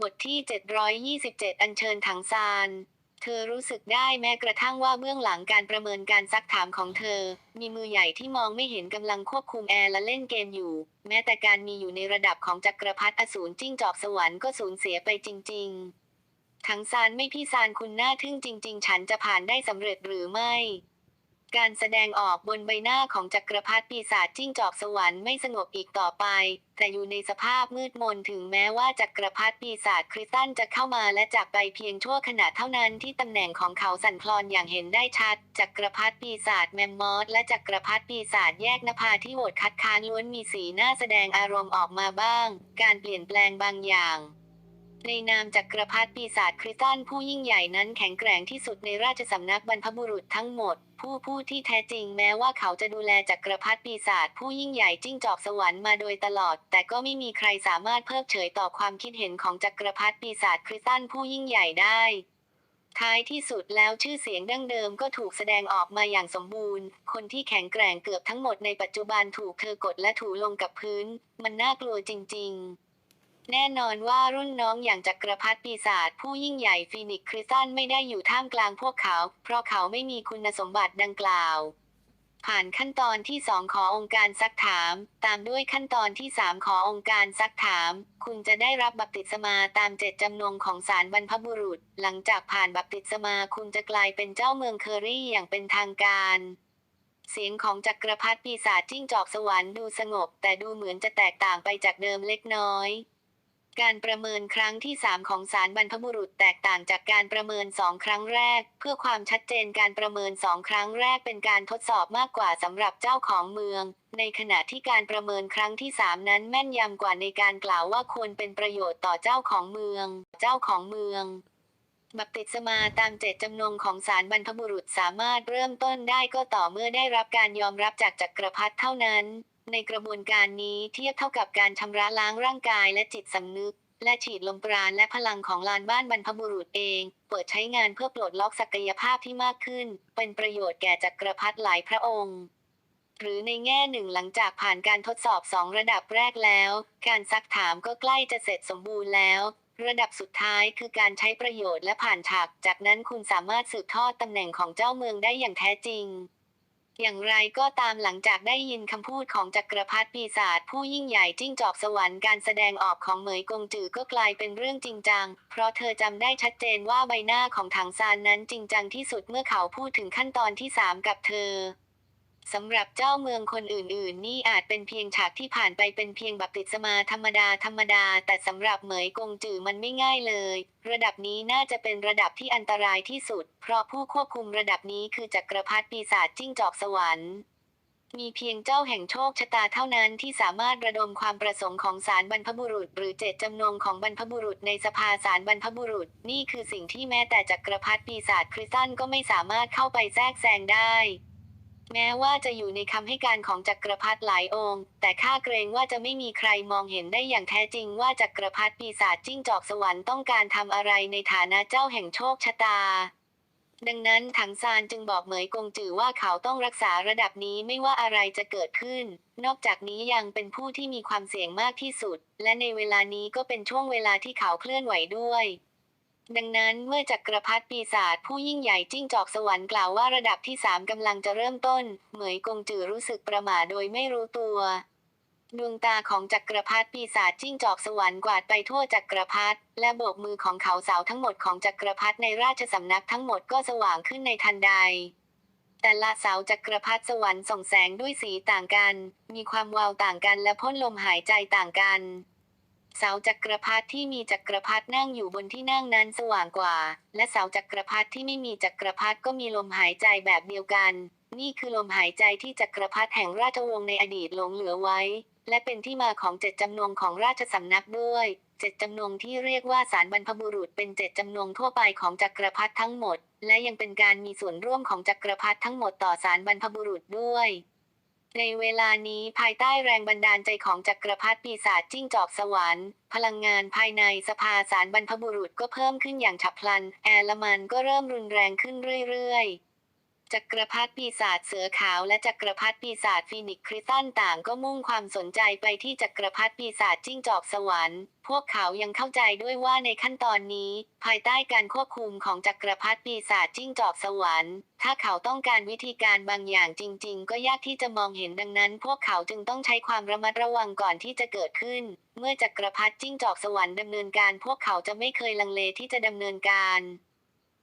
บทที่ 727 อัญเชิญถังซาน เธอรู้สึกได้แม้กระทั่งว่าเบื้องหลังการประเมินการซักถามของเธอ มีมือใหญ่ที่มองไม่เห็นกำลังควบคุมแอร์และเล่นเกมอยู่ แม้แต่การมีอยู่ในระดับของจักรพรรดิอสูรจิ้งจอกสวรรค์ก็สูญเสียไปจริง ๆ ถังซานไม่พี่ซานคุณน่าทึ่งจริง ๆ ฉันจะผ่านได้สำเร็จหรือไม่ การแสดงออกบนใบหน้าของจักรพรรดิปีศาจจิ้งจอกสวรรค์ไม่สงบอีกต่อไป แต่อยู่ในสภาพมืดมนถึงแม้ว่าจักรพรรดิปีศาจคริสตันจะเข้ามาและจากไปเพียงชั่วขณะเท่านั้นที่ตำแหน่งของเขาสั่นคลอนอย่างเห็นได้ชัด จักรพรรดิปีศาจแมมมอสและจักรพรรดิปีศาจแยกนภาที่โหวตคัดค้านล้วนมีสีหน้าแสดงอารมณ์ออกมาบ้าง การเปลี่ยนแปลงบางอย่าง ในนามจักรพรรดิปีศาจคริสตันผู้ยิ่งใหญ่นั้นแข็งแกร่งที่สุดในราชสำนักบรรพบุรุษทั้งหมด ผู้ผู้ที่แท้จริงแม้ว่าเขาจะดูแลจักรพรรดิปีศาจผู้ยิ่งใหญ่จิ้งจอกสวรรค์มาโดยตลอด แต่ก็ไม่มีใครสามารถเพิกเฉยต่อความคิดเห็นของจักรพรรดิปีศาจคริสตันผู้ยิ่งใหญ่ได้ ท้ายที่สุดแล้วชื่อเสียงดั้งเดิมก็ถูกแสดงออกมาอย่างสมบูรณ์ คนที่แข็งแกร่งเกือบทั้งหมดในปัจจุบันถูกเธอกดและถูลงกับพื้น มันน่ากลัวจริง ๆ แน่นอนว่ารุ่นน้องอย่างจักรพรรดิปีศาจผู้ยิ่งใหญ่ฟีนิกซ์คริสตันไม่ได้อยู่ท่ามกลางพวกเขา เพราะเขาไม่มีคุณสมบัติดังกล่าว ผ่านขั้นตอนที่สองขอองค์การซักถาม ตามด้วยขั้นตอนที่สามขอองค์การซักถาม คุณจะได้รับบัพติศมาตามเจตจำนงของสารบรรพบุรุษ หลังจากผ่านบัพติศมาคุณจะกลายเป็นเจ้าเมืองเคอรี่อย่างเป็นทางการเสียงของจักรพรรดิปีศาจจิ้งจอกสวรรค์ดูสงบ แต่ดูเหมือนจะแตกต่างไปจากเดิมเล็กน้อย การประเมินครั้งที่ 3 ของสารบรรพบุรุษแตกต่างจากการประเมิน 2 ครั้งแรก เพื่อความชัดเจนการประเมิน 2 ครั้งแรกเป็นการทดสอบมากกว่าสำหรับเจ้าของเมือง ในขณะที่การประเมินครั้งที่ 3 นั้นแม่นยำกว่าในการกล่าวว่าควรเป็นประโยชน์ต่อเจ้าของเมือง เจ้าของเมืองบัพติศมาตามเจตจำนงของสารบรรพบุรุษสามารถเริ่มต้นได้ก็ต่อเมื่อได้รับการยอมรับจากจักรพรรดิเท่านั้น ในกระบวนการนี้เทียบเท่ากับการชำระล้างร่างกายและจิตสำนึก และฉีดลมปราณและพลังของลานบ้านบรรพบุรุษเอง เปิดใช้งานเพื่อปลดล็อกศักยภาพที่มากขึ้น เป็นประโยชน์แก่จักรพรรดิหลายพระองค์หรือในแง่หนึ่งหลังจากผ่านการทดสอบสองระดับแรกแล้ว การซักถามก็ใกล้จะเสร็จสมบูรณ์แล้ว ระดับสุดท้ายคือการใช้ประโยชน์และผ่านฉาก จากนั้นคุณสามารถสืบทอดตำแหน่งของเจ้าเมืองได้อย่างแท้จริง อย่างไรก็ตามหลังจากได้ยินคำพูดของจักรพรรดิปีศาจผู้ยิ่งใหญ่จิ้งจอกสวรรค์การแสดงออกของเหมยกงจือก็กลายเป็นเรื่องจริงจัง เพราะเธอจำได้ชัดเจนว่าใบหน้าของถังซานนั้นจริงจังที่สุดเมื่อเขาพูดถึงขั้นตอนที่สามกับเธอ สำหรับเจ้าเมืองคนอื่นๆ นี่อาจเป็นเพียงฉากที่ผ่านไปเป็นเพียงบัพติศมาธรรมดาธรรมดา แต่สำหรับเหมยกงจือมันไม่ง่ายเลย ระดับนี้น่าจะเป็นระดับที่อันตรายที่สุด เพราะผู้ควบคุมระดับนี้คือจักรพรรดิปีศาจจิ้งจอกสวรรค์มีเพียงเจ้าแห่งโชคชะตาเท่านั้นที่สามารถระดมความประสงค์ของสารบรรพบุรุษ หรือเจตจำนงของบรรพบุรุษในสภาสารบรรพบุรุษ นี่คือสิ่งที่แม้แต่จักรพรรดิปีศาจคริสตันก็ไม่สามารถเข้าไปแทรกแซงได้ แม้ว่าจะอยู่ในคำให้การของจักรพรรดิหลายองค์ แต่ข้าเกรงว่าจะไม่มีใครมองเห็นได้อย่างแท้จริงว่าจักรพรรดิปีศาจจิ้งจอกสวรรค์ต้องการทำอะไรในฐานะเจ้าแห่งโชคชะตา ดังนั้นถังซานจึงบอกเหมยกงจือว่าเขาต้องรักษาระดับนี้ไม่ว่าอะไรจะเกิดขึ้น นอกจากนี้ยังเป็นผู้ที่มีความเสี่ยงมากที่สุด และในเวลานี้ก็เป็นช่วงเวลาที่เขาเคลื่อนไหวด้วย ดังนั้นเมื่อจักรพรรดิปีศาจผู้ยิ่งใหญ่จิ้งจอกสวรรค์กล่าวว่าระดับที่สามกำลังจะเริ่มต้น เหมยกงจือรู้สึกประหม่าโดยไม่รู้ตัว ดวงตาของจักรพรรดิปีศาจจิ้งจอกสวรรค์กวาดไปทั่วจักรพรรดิและโบกมือของเขาสาวทั้งหมดของจักรพรรดิในราชสำนักทั้งหมดก็สว่างขึ้นในทันใดแต่ละเสาจักรพรรดิสวรรค์ส่องแสงด้วยสีต่างกัน มีความวาวต่างกันและพ่นลมหายใจต่างกัน เสาจักรพรรดิที่มีจักรพรรดินั่งอยู่บนที่นั่งนั้นสว่างกว่า และเสาจักรพรรดิที่ไม่มีจักรพรรดิก็มีลมหายใจแบบเดียวกัน นี่คือลมหายใจที่จักรพรรดิแห่งราชวงศ์ในอดีตหลงเหลือไว้ และเป็นที่มาของเจ็ดจำนงของราชสำนักด้วยเจ็ดจำนงที่เรียกว่าสารบรรพบุรุษเป็นเจ็ดจำนงทั่วไปของจักรพรรดิทั้งหมด และยังเป็นการมีส่วนร่วมของจักรพรรดิทั้งหมดต่อสารบรรพบุรุษด้วย ในเวลานี้ภายใต้แรงบันดาลใจของจักรพรรดิปีศาจจิ้งจอกสวรรค์ พลังงานภายในสภาสารบรรพบุรุษก็เพิ่มขึ้นอย่างฉับพลัน แอร์ลมันก็เริ่มรุนแรงขึ้นเรื่อยๆ จักรพรรดิปีศาจเสือขาวและจักรพรรดิปีศาจฟีนิกซ์คริสตันต่างก็มุ่งความสนใจไปที่จักรพรรดิปีศาจจิ้งจอกสวรรค์ พวกเขายังเข้าใจด้วยว่าในขั้นตอนนี้ ภายใต้การควบคุมของจักรพรรดิปีศาจจิ้งจอกสวรรค์ ถ้าเขาต้องการวิธีการบางอย่างจริง ๆ ก็ยากที่จะมองเห็นดังนั้น พวกเขาจึงต้องใช้ความระมัดระวังก่อนที่จะเกิดขึ้น เมื่อจักรพรรดิจิ้งจอกสวรรค์ดำเนินการ พวกเขาจะไม่เคยลังเลที่จะดำเนินการ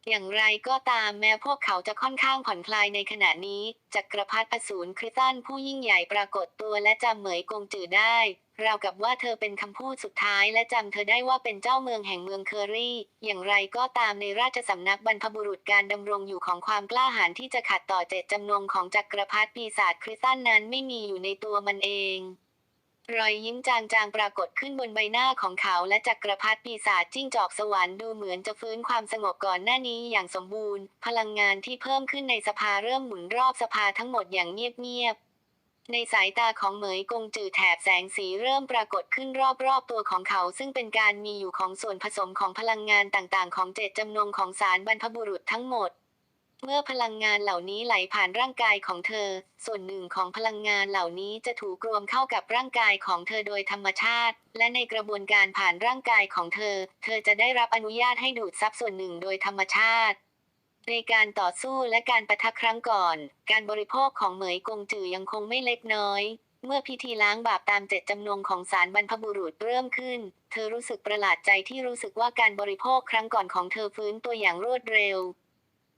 อย่างไรก็ตามแม้พวกเขาจะค่อนข้างผ่อนคลายในขณะนี้ จักรพรรดิอสูรคริสตันผู้ยิ่งใหญ่ปรากฏตัวและจำเหมยกงจือได้ ราวกับว่าเธอเป็นคำพูดสุดท้ายและจำเธอได้ว่าเป็นเจ้าเมืองแห่งเมืองเคอรี่ อย่างไรก็ตามในราชสำนักบรรพบุรุษการดำรงอยู่ของความกล้าหาญที่จะขัดต่อเจตจำนงของจักรพรรดิปีศาจคริสตันนั้นไม่มีอยู่ในตัวมันเอง รอยยิ้มจางๆปรากฏขึ้นบนใบหน้าของเขาและจักรพรรดิปีศาจจิ้งจอกสวรรค์ดูเหมือนจะฟื้นความสงบก่อนหน้านี้อย่างสมบูรณ์ พลังงานที่เพิ่มขึ้นในสภาเริ่มหมุนรอบสภาทั้งหมดอย่างเงียบๆในสายตาของเหมยกงจือแถบแสงสีเริ่มปรากฏขึ้นรอบๆตัวของเขา ซึ่งเป็นการมีอยู่ของส่วนผสมของพลังงานต่างๆ ของเจตจำนงของสารบรรพบุรุษทั้งหมด เมื่อพลังงานเหล่านี้ไหลผ่านร่างกายของเธอ ส่วนหนึ่งของพลังงานเหล่านี้จะถูกรวมเข้ากับร่างกายของเธอโดยธรรมชาติ และในกระบวนการผ่านร่างกายของเธอ เธอจะได้รับอนุญาตให้ดูดซับส่วนหนึ่งโดยธรรมชาติ ในการต่อสู้และการประทักครั้งก่อน การบริโภคของเหมยกงจือยังคงไม่เล็กน้อย เมื่อพิธีล้างบาปตามเจตจำนงของสารบรรพบุรุษเริ่มขึ้น เธอรู้สึกประหลาดใจที่รู้สึกว่าการบริโภคครั้งก่อนของเธอฟื้นตัวอย่างรวดเร็ว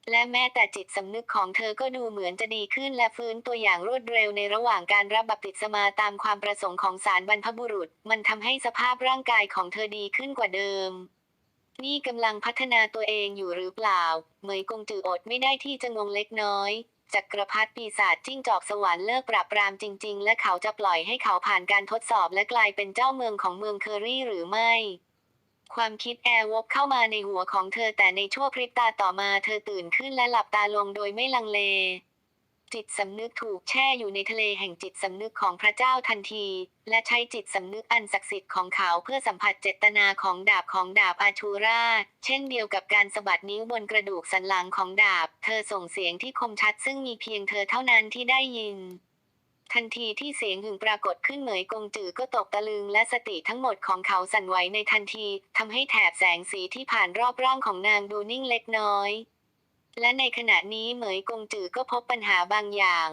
และแม้แต่จิตสำนึกของเธอก็ดูเหมือนจะดีขึ้นและฟื้นตัวอย่างรวดเร็วในระหว่างการรับบัพติศมาตามความประสงค์ของสารบรรพบุรุษ มันทำให้สภาพร่างกายของเธอดีขึ้นกว่าเดิม นี่กำลังพัฒนาตัวเองอยู่หรือเปล่า เหมยกงจืออดไม่ได้ที่จะงงเล็กน้อยจักรพรรดิปีศาจจิ้งจอกสวรรค์เลิกปราบปรามจริง ๆ และเขาจะปล่อยให้เขาผ่านการทดสอบและกลายเป็นเจ้าเมืองของเมืองเคอรี่หรือไม่ ความคิดแอร์วกเข้ามาในหัวของเธอแต่ในชั่วพริบตาต่อมาเธอตื่นขึ้นและหลับตาลงโดยไม่ลังเล จิตสำนึกถูกแช่อยู่ในทะเลแห่งจิตสำนึกของพระเจ้าทันที และใช้จิตสำนึกอันศักดิ์สิทธิ์ของเขาเพื่อสัมผัสเจตนาของดาบของดาบอาชูราเช่นเดียวกับการสะบัดนิ้วบนกระดูกสันหลังของดาบ เธอส่งเสียงที่คมชัดซึ่งมีเพียงเธอเท่านั้นที่ได้ยิน ทันทีที่เสียงหึงปรากฏขึ้นเหมยกงจือก็ตกตะลึงและสติทั้งหมดของเขาสั่นไหวในทันทีทำให้แถบแสงสีที่ผ่านรอบร่างของนางดูนิ่งเล็กน้อย และในขณะนี้เหมยกงจือก็พบปัญหาบางอย่าง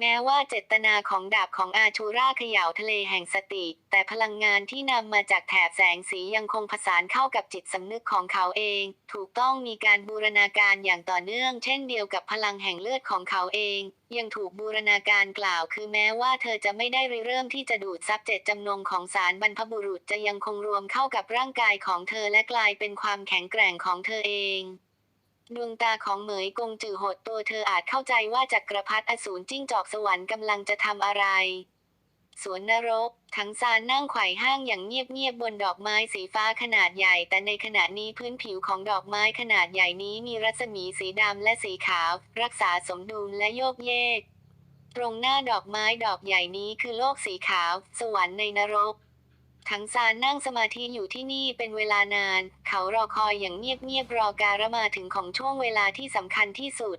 แม้ว่าเจตนาของดาบของอาชูราเขย่าทะเลแห่งสติ แต่พลังงานที่นำมาจากแถบแสงสียังคงผสานเข้ากับจิตสำนึกของเขาเอง ถูกต้องมีการบูรณาการอย่างต่อเนื่อง เช่นเดียวกับพลังแห่งเลือดของเขาเอง ยังถูกบูรณาการกล่าว คือแม้ว่าเธอจะไม่ได้ริเริ่มที่จะดูดซับเจตจำนงของสารบรรพบุรุษจะยังคงรวมเข้ากับร่างกายของเธอและกลายเป็นความแข็งแกร่งของเธอเอง ดวงตาของเหมยกงจือหดตัวเธออาจเข้าใจว่าจักรพรรดิอสูรจิ้งจอกสวรรค์กำลังจะทำอะไร สวนนรก ทั้งซานนั่งไขว่ห้างอย่างเงียบๆบนดอกไม้สีฟ้าขนาดใหญ่ แต่ในขณะนี้พื้นผิวของดอกไม้ขนาดใหญ่นี้มีรัศมีสีดำและสีขาว รักษาสมดุลและโยกเยก ตรงหน้าดอกไม้ดอกใหญ่นี้คือโลกสีขาว สวรรค์ในนรก ทั้งซานนั่งสมาธิอยู่ที่นี่เป็นเวลานาน เขารอคอยอย่างเงียบๆรอการมาถึงของช่วงเวลาที่สำคัญที่สุด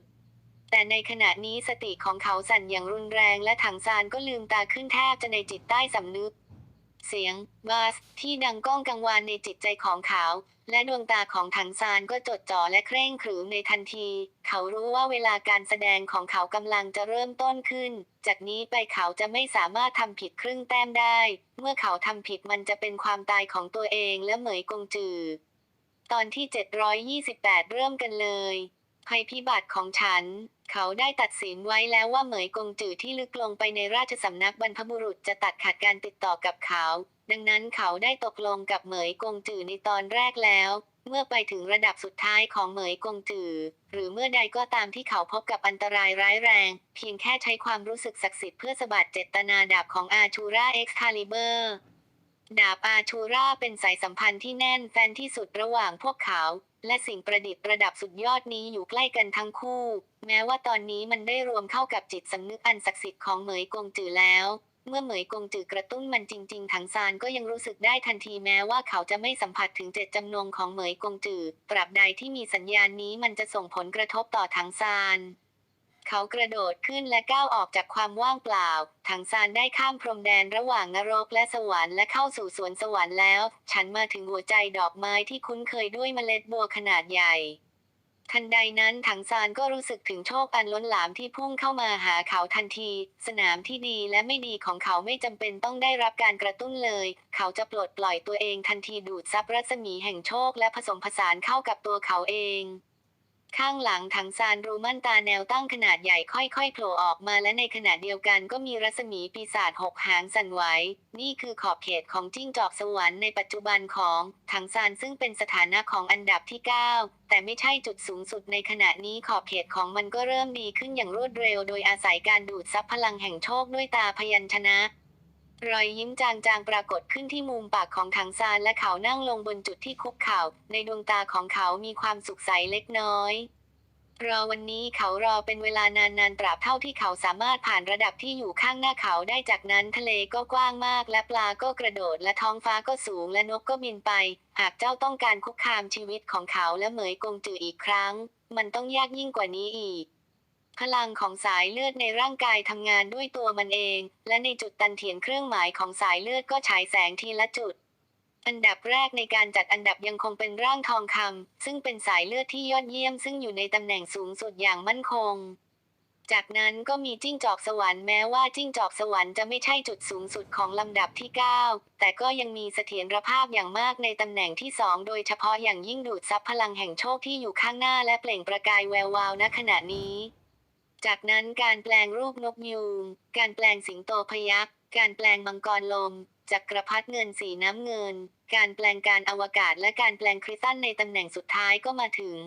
แต่ในขณะนี้สติของเขาสั่นอย่างรุนแรงและถังซานก็ลืมตาขึ้นแทบจะในจิตใต้สำนึก เสียงบาสที่ดังก้องกังวานในจิตใจของเขา และดวงตาของถังซานก็จดจ่อและเคร่งขรึมในทันที เขารู้ว่าเวลาการแสดงของเขากำลังจะเริ่มต้นขึ้น จากนี้ไปเขาจะไม่สามารถทำผิดครึ่งแต้มได้ เมื่อเขาทำผิดมันจะเป็นความตายของตัวเองและเหมยกงจือ ตอนที่ 728 เริ่มกันเลย ภัยพิบัติของฉัน เขาได้ตัดสินไว้แล้วว่าเหมยกงจือที่ลึกลงไปในราชสำนักบรรพบุรุษจะตัดขาดการติดต่อกับเขา ดังนั้นเขาได้ตกลงกับเหมยกงจือในตอนแรกแล้ว เมื่อไปถึงระดับสุดท้ายของเหมยกงจือ หรือเมื่อใดก็ตามที่เขาพบกับอันตรายร้ายแรง เพียงแค่ใช้ความรู้สึกศักดิ์สิทธิ์เพื่อสบัดเจตนาดาบของอาชูราเอ็กซ์คาลิเบอร์ดาบอาชูราเป็นสายสัมพันธ์ที่แน่นแฟนที่สุดระหว่างพวกเขา และสิ่งประดิษฐ์ระดับสุดยอดนี้อยู่ใกล้กันทั้งคู่ แม้ว่าตอนนี้มันได้รวมเข้ากับจิตสำนึกอันศักดิ์สิทธิ์ของเหมยกงจือแล้ว เมื่อเหมยกงจือกระตุ้นมันจริง ๆ ถังซานก็ยังรู้สึกได้ทันทีแม้ว่าเขาจะไม่สัมผัสถึงเจตจำนงของเหมยกงจือ ปรับใดที่มีสัญญาณนี้มันจะส่งผลกระทบต่อถังซาน เขากระโดดขึ้นและก้าวออกจากความว่างเปล่า ถังซานได้ข้ามพรมแดนระหว่างนรกและสวรรค์และเข้าสู่สวนสวรรค์แล้ว ฉันมาถึงหัวใจดอกไม้ที่คุ้นเคยด้วยเมล็ดบัวขนาดใหญ่ ทันใดนั้นถังซานก็รู้สึกถึงโชคอันล้นหลามที่พุ่งเข้ามาหาเขาทันที สนามที่ดีและไม่ดีของเขาไม่จำเป็นต้องได้รับการกระตุ้นเลย เขาจะปลดปล่อยตัวเองทันทีดูดซับรัศมีแห่งโชคและผสมผสานเข้ากับตัวเขาเอง ข้างหลังถังซานรูมั่นตาแนวตั้งขนาดใหญ่ค่อยๆโผล่ออกมาและในขณะเดียวกันก็มีรัศมีปีศาจหกหางสั่นไหว นี่คือขอบเขตของจิ้งจอกสวรรค์ในปัจจุบันของถังซานซึ่งเป็นสถานะของอันดับที่ 9 แต่ไม่ใช่จุดสูงสุดในขณะนี้ขอบเขตของมันก็เริ่มดีขึ้นอย่างรวดเร็ว โดยอาศัยการดูดซับพลังแห่งโชคด้วยตาพยัญชนะ รอยยิ้มจางๆปรากฏขึ้นที่มุมปากของถังซานและเขานั่งลงบนจุดที่คุกเข่า ในดวงตาของเขามีความสุขใสเล็กน้อย รอวันนี้เขารอเป็นเวลานานๆตราบเท่าที่เขาสามารถผ่านระดับที่อยู่ข้างหน้าเขาได้จากนั้นทะเลก็กว้างมาก และปลาก็กระโดด และท้องฟ้าก็สูงและนกก็บินไป หากเจ้าต้องการคุกคามชีวิตของเขาและเหมยกงจืออีกครั้ง มันต้องยากยิ่งกว่านี้อีก พลังของสายเลือดในร่างกายทำงานด้วยตัวมันเอง และในจุดตันเถียนเครื่องหมายของสายเลือดก็ฉายแสงทีละจุด อันดับแรกในการจัดอันดับยังคงเป็นร่างทองคำซึ่งเป็นสายเลือดที่ยอดเยี่ยมซึ่งอยู่ในตำแหน่งสูงสุดอย่างมั่นคง จากนั้นก็มีจิ้งจอกสวรรค์แม้ว่าจิ้งจอกสวรรค์จะไม่ใช่จุดสูงสุดของลำดับที่ 9 แต่ก็ยังมีเสถียรภาพอย่างมากในตำแหน่งที่ 2 โดยเฉพาะอย่างยิ่งดูดซับพลังแห่งโชคที่อยู่ข้างหน้าและเปล่งประกายแวววาวณขณะนี้ จากนั้นการแปลงรูปนกยูง การแปลงสิงโตพยักษ์ การแปลงมังกรลม จักรพรรดิเงินสีน้ำเงิน การแปลงการอวกาศและการแปลงคริสตัลในตำแหน่งสุดท้ายก็มาถึง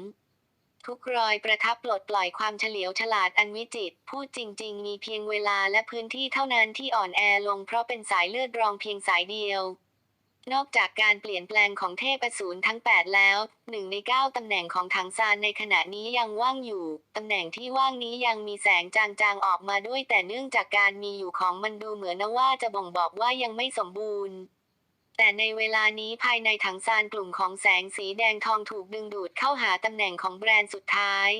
ทุกรอยประทับปลดปล่อยความเฉลียวฉลาดอันวิจิต พูดจริง ๆ มีเพียงเวลาและพื้นที่เท่านั้นที่อ่อนแอลงเพราะเป็นสายเลือดรองเพียงสายเดียว นอกจากการเปลี่ยนแปลงของเทพอสูรทั้ง 8 แล้ว หนึ่งใน 9 ตำแหน่งของถังซานในขณะนี้ยังว่างอยู่ ตำแหน่งที่ว่างนี้ยังมีแสงจางๆออกมาด้วย แต่เนื่องจากการมีอยู่ของมันดูเหมือนนะว่าจะบ่งบอกว่ายังไม่สมบูรณ์ แต่ในเวลานี้ภายในถังซานกลุ่มของแสงสีแดงทองถูกดึงดูดเข้าหาตำแหน่งของแบรนด์สุดท้าย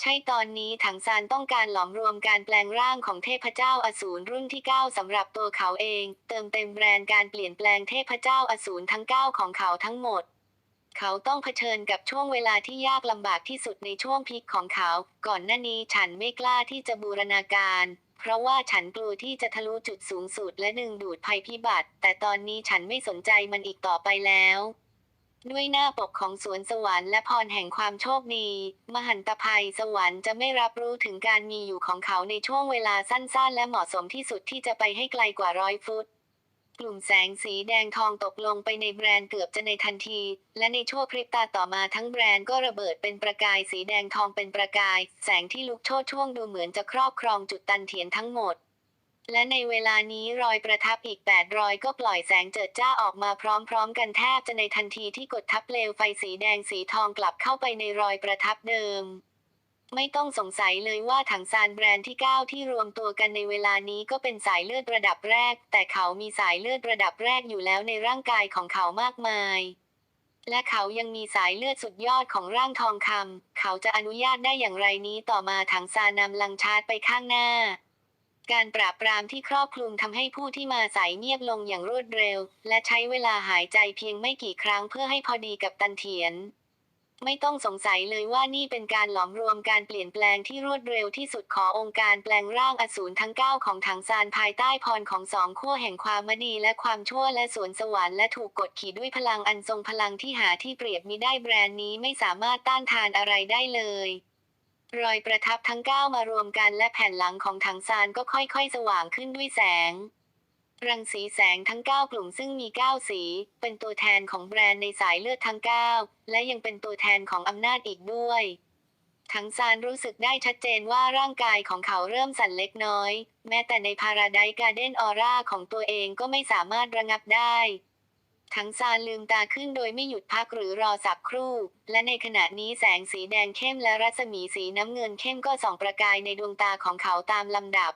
ใช่ตอนนี้ถังซานต้องการหลอมรวมการแปลงร่างของเทพเจ้าอสูรรุ่นที่ 9สำหรับตัวเขาเอง เติมเต็มแบรนด์การเปลี่ยนแปลงเทพเจ้าอสูรทั้ง 9 ของเขาทั้งหมด เขาต้องเผชิญกับช่วงเวลาที่ยากลำบากที่สุดในช่วงพีคของเขา ก่อนหน้านี้ฉันไม่กล้าที่จะบูรณาการ เพราะว่าฉันกลัวที่จะทะลุจุดสูงสุดและดึงดูดภัยพิบัติ แต่ตอนนี้ฉันไม่สนใจมันอีกต่อไปแล้ว ด้วยหน้าปกของสวนสวรรค์และพรแห่งความโชคดี มหันตภัยสวรรค์จะไม่รับรู้ถึงการมีอยู่ของเขาในช่วงเวลาสั้นๆ และเหมาะสมที่สุดที่จะไปให้ไกลกว่าร้อยฟุต กลุ่มแสงสีแดงทองตกลงไปในแบรนด์เกือบจะในทันที และในชั่วพริบตาต่อมาทั้งแบรนด์ก็ระเบิดเป็นประกายสีแดงทองเป็นประกาย แสงที่ลุกโชดช่วงดูเหมือนจะครอบครองจุดตันเถียนทั้งหมด และในเวลานี้รอยประทับอีก 8 รอยก็ปล่อยแสงเจิดจ้าออกมาพร้อมๆ กันแทบจะในทันทีที่กดทับเปลวไฟสีแดงสีทองกลับเข้าไปในรอยประทับเดิม ไม่ต้องสงสัยเลยว่าถังซานแบรนด์ที่ 9 ที่รวมตัวกันในเวลานี้ก็เป็นสายเลือดระดับแรก แต่เขามีสายเลือดระดับแรกอยู่แล้วในร่างกายของเขามากมาย และเขายังมีสายเลือดสุดยอดของร่างทองคำเขาจะอนุญาตได้อย่างไรนี้ต่อมาถังซานนำลังชาร์จไปข้างหน้า การปราบปรามที่ครอบคลุมทำให้ผู้ที่มาสายเงียบลงอย่างรวดเร็ว และใช้เวลาหายใจเพียงไม่กี่ครั้งเพื่อให้พอดีกับตันเถียน ไม่ต้องสงสัยเลยว่านี่เป็นการหลอมรวมการเปลี่ยนแปลงที่รวดเร็วที่สุดขององค์การแปลงร่างอสูรทั้ง 9 ของถังซานภายใต้พรของสองขั้วแห่งความมดีและความชั่วและสวนสวรรค์และถูกกดขี่ด้วยพลังอันทรงพลังที่หาที่เปรียบมิได้แบรนด์นี้ไม่สามารถต้านทานอะไรได้เลย รอยประทับทั้งก้9มารวมกันและแผ่นหลังของถังซานก็ค่อยๆ สว่างขึ้นด้วยแสง รังสีแสงทั้ง 9 กลุ่มซึ่งมี 9 สี เป็นตัวแทนของแบรนด์ในสายเลือดทั้ง 9 และยังเป็นตัวแทนของอำนาจอีกด้วยถังซานรู้สึกได้ชัดเจนว่าร่างกายของเขาเริ่มสั่นเล็กน้อย แม้แต่ในพาราไดการ์เดนออร่าของตัวเองก็ไม่สามารถระงับได้ ทั้งซาลืมตาขึ้นโดยไม่หยุดพักหรือรอสักครู่ และในขณะนี้แสงสีแดงเข้มและรัศมีสีน้ำเงินเข้มก็ส่องประกายในดวงตาของเขาตามลำดับ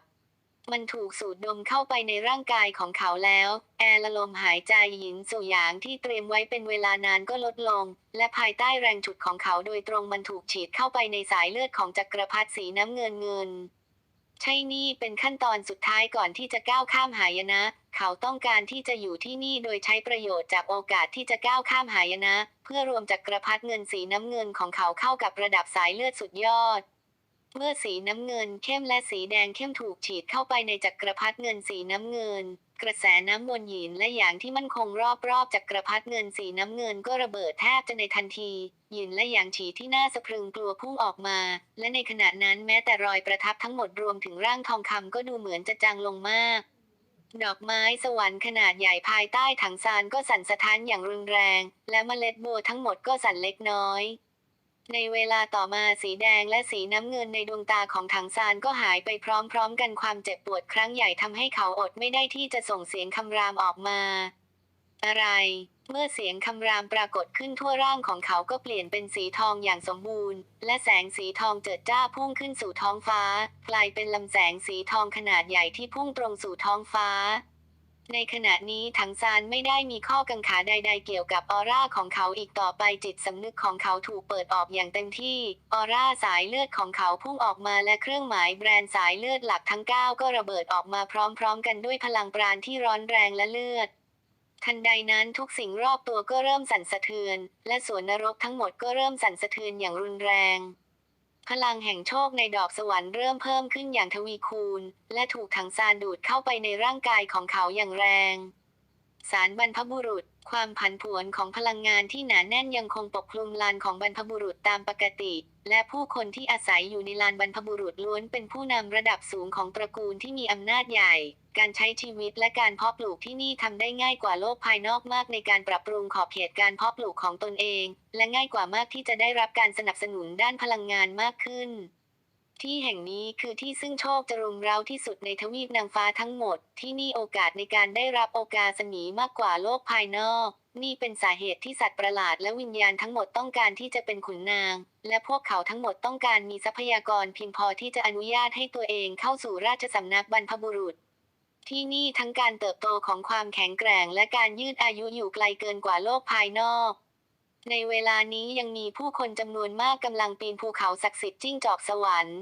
มันถูกสูดดมเข้าไปในร่างกายของเขาแล้ว แอร์ละลมหายใจหยินสู่หยางที่เตรียมไว้เป็นเวลานานก็ลดลง และภายใต้แรงฉุดของเขาโดยตรงมันถูกฉีดเข้าไปในสายเลือดของจักรพรรดิสีน้ำเงินเงิน ใช่นี่เป็นขั้นตอนสุดท้ายก่อนที่จะก้าวข้ามหายนะ เขาต้องการที่จะอยู่ที่นี่โดยใช้ประโยชน์จากโอกาสที่จะก้าวข้ามหายนะ เพื่อรวมจักกรพรรดิเงินสีน้ำเงินของเขาเข้ากับระดับสายเลือดสุดยอด เมื่อสีน้ำเงินเข้มและสีแดงเข้มถูกฉีดเข้าไปในจักรพรรดิเงินสีน้ำเงิน กระแสน้ำวนหยินและหยางที่มั่นคงรอบๆจักรพรรดิเงินสีน้ำเงินก็ระเบิดแทบจะในทันที หยินและหยางฉีที่น่าสะพรึงกลัวพุ่งออกมา และในขณะนั้นแม้แต่รอยประทับทั้งหมดรวมถึงร่างทองคำก็ดูเหมือนจะจางลงมาก ดอกไม้สวรรค์ขนาดใหญ่ภายใต้ถังซานก็สั่นสะท้านอย่างรุนแรง และเมล็ดบัวทั้งหมดก็สั่นเล็กน้อย ในเวลาต่อมาสีแดงและสีน้ำเงินในดวงตาของถังซานก็หายไปพร้อมๆกันความเจ็บปวดครั้งใหญ่ทำให้เขาอดไม่ได้ที่จะส่งเสียงคำรามออกมา อะไร เมื่อเสียงคำรามปรากฏขึ้นทั่วร่างของเขาก็เปลี่ยนเป็นสีทองอย่างสมบูรณ์ และแสงสีทองเจิดจ้าพุ่งขึ้นสู่ท้องฟ้า กลายเป็นลำแสงสีทองขนาดใหญ่ที่พุ่งตรงสู่ท้องฟ้า ในขณะนี้ถังซานไม่ได้มีข้อกังขาใด ๆ เกี่ยวกับออร่าของเขาอีกต่อไปจิตสำนึกของเขาถูกเปิดออกอย่างเต็มที่ ออร่าสายเลือดของเขาพุ่งออกมาและเครื่องหมายแบรนด์สายเลือดหลักทั้ง 9 ก็ระเบิดออกมาพร้อม ๆ กันด้วยพลังปราณที่ร้อนแรงและเลือด ทันใดนั้นทุกสิ่งรอบตัวก็เริ่มสั่นสะเทือน และสวนนรกทั้งหมดก็เริ่มสั่นสะเทือนอย่างรุนแรง พลังแห่งโชคในดอกสวรรค์เริ่มเพิ่มขึ้นอย่างทวีคูณ และถูกถังซานดูดเข้าไปในร่างกายของเขาอย่างแรง สารบรรพบุรุษ ความผันผวนของพลังงานที่หนาแน่นยังคงปกคลุมลานของบรรพบุรุษตามปกติ และผู้คนที่อาศัยอยู่ในลานบรรพบุรุษล้วนเป็นผู้นำระดับสูงของตระกูลที่มีอำนาจใหญ่ การใช้ชีวิตและการเพาะปลูกที่นี่ทำได้ง่ายกว่าโลกภายนอกมากในการปรับปรุงขอบเขตการเพาะปลูกของตนเอง และง่ายกว่ามากที่จะได้รับการสนับสนุนด้านพลังงานมากขึ้น ที่แห่งนี้คือที่ซึ่งโชคจะรุมเร้าที่สุดในทวีปนางฟ้าทั้งหมด ที่นี่โอกาสในการได้รับโอกาสมีมากกว่าโลกภายนอก นี่เป็นสาเหตุที่สัตว์ประหลาดและวิญญาณทั้งหมดต้องการที่จะเป็นขุนนาง และพวกเขาทั้งหมดต้องการมีทรัพยากรเพียงพอที่จะอนุญาตให้ตัวเองเข้าสู่ราชสำนักบรรพบุรุษที่นี่ทั้งการเติบโตของความแข็งแกร่งและการยืดอายุอยู่ไกลเกินกว่าโลกภายนอก ในเวลานี้ยังมีผู้คนจำนวนมากกำลังปีนภูเขาศักดิ์สิทธิ์จิ้งจอกสวรรค์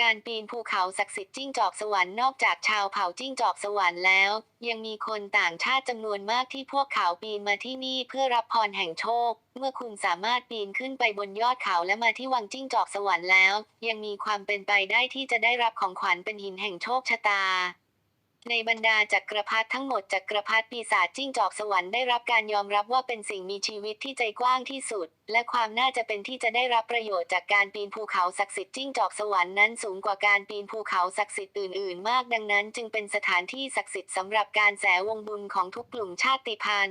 การปีนภูเขาศักดิ์สิทธิ์จิ้งจอกสวรรค์นอกจากชาวเผ่าจิ้งจอกสวรรค์แล้ว ยังมีคนต่างชาติจำนวนมากที่พวกเขาปีนมาที่นี่เพื่อรับพรแห่งโชค เมื่อคุณสามารถปีนขึ้นไปบนยอดเขาและมาที่วังจิ้งจอกสวรรค์แล้ว ยังมีความเป็นไปได้ที่จะได้รับของขวัญเป็นหินแห่งโชคชะตา ในบรรดาจักรพรรดิทั้งหมดจักรพรรดิปีศาจจิ้งจอกสวรรค์ได้รับการยอมรับว่าเป็นสิ่งมีชีวิตที่ใจกว้างที่สุด และความน่าจะเป็นที่จะได้รับประโยชน์จากการปีนภูเขาศักดิ์สิทธิ์จิ้งจอกสวรรค์นั้นสูงกว่าการปีนภูเขาศักดิ์สิทธิ์อื่นๆ มากดังนั้น จึงเป็นสถานที่ศักดิ์สิทธิ์สำหรับการแสวงบุญของทุกกลุ่มชาติพันธุ์